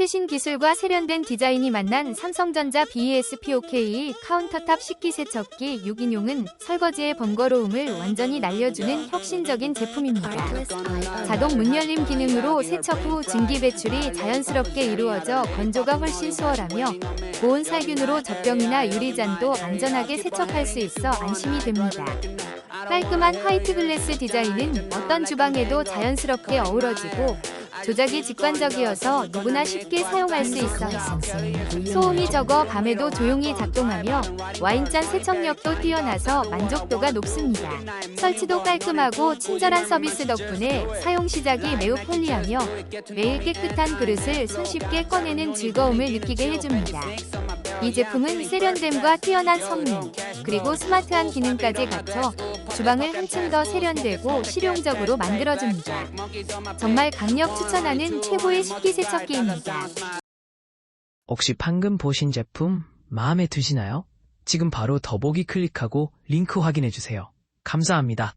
최신 기술과 세련된 디자인이 만난 삼성전자 BESPOK 카운터탑 식기세척기 6인용은 설거지의 번거로움을 완전히 날려주는 혁신적인 제품입니다. 자동 문 열림 기능으로 세척 후 증기 배출이 자연스럽게 이루어져 건조가 훨씬 수월하며 고온 살균으로 젖병이나 유리잔도 안전하게 세척할 수 있어 안심이 됩니다. 깔끔한 화이트 글래스 디자인은 어떤 주방에도 자연스럽게 어우러지고 조작이 직관적이어서 누구나 쉽게 사용할 수 있어요. 소음이 적어 밤에도 조용히 작동하며 와인잔 세척력도 뛰어나서 만족도가 높습니다. 설치도 깔끔하고 친절한 서비스 덕분에 사용 시작이 매우 편리하며 매일 깨끗한 그릇을 손쉽게 꺼내는 즐거움을 느끼게 해줍니다. 이 제품은 세련됨과 뛰어난 성능, 그리고 스마트한 기능까지 갖춰 주방을 한층 더 세련되고 실용적으로 만들어줍니다. 정말 강력 추천하는 최고의 식기 세척기입니다. 혹시 방금 보신 제품 마음에 드시나요? 지금 바로 더보기 클릭하고 링크 확인해주세요. 감사합니다.